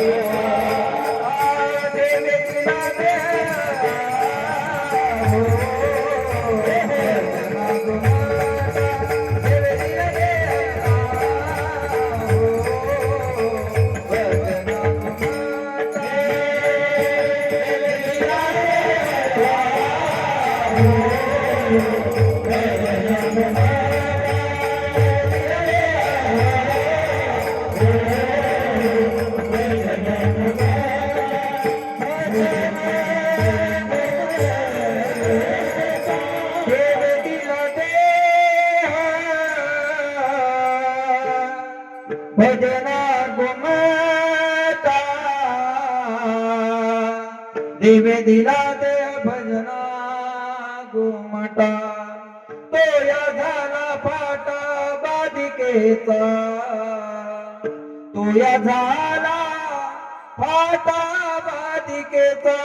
Hare Krishna भजना गुमता दिवे दिला दे भजना गुमटा तो या झाला फाटा बाधिकेचा तो या झाला फाटा बाधिकेचा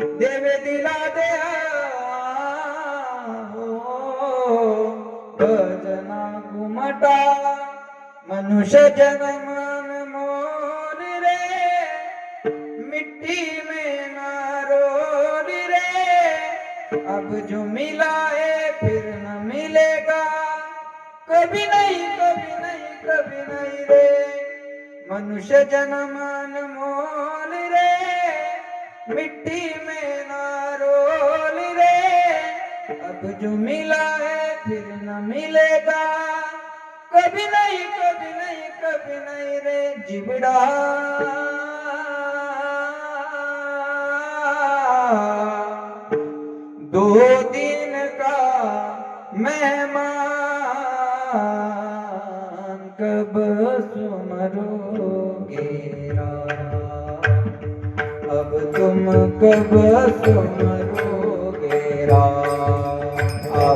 देवे दिला दे भजना गुमटा मनुष्य जन्म मोर रे मिट्टी में ना रोल रे। अब जो मिला है फिर न मिलेगा कभी नहीं कभी नहीं कभी नहीं रे। मनुष्य जन्म मोल रे मिट्टी में ना रोल रे। अब जो मिला है फिर न मिलेगा कभी नहीं कभी नहीं कभी नहीं रे जिबड़ा दो दिन का मेहमान कब सुमरोगे रात? अब तुम कब सुमरोगे रात?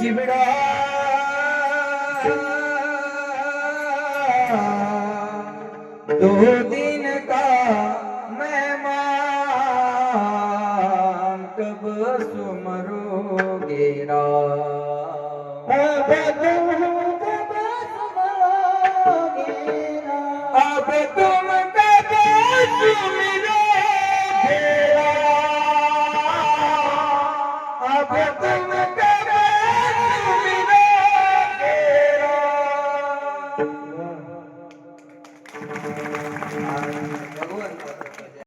जिबड़ा दो दिन का मेहमान कब सुमरोगे रात?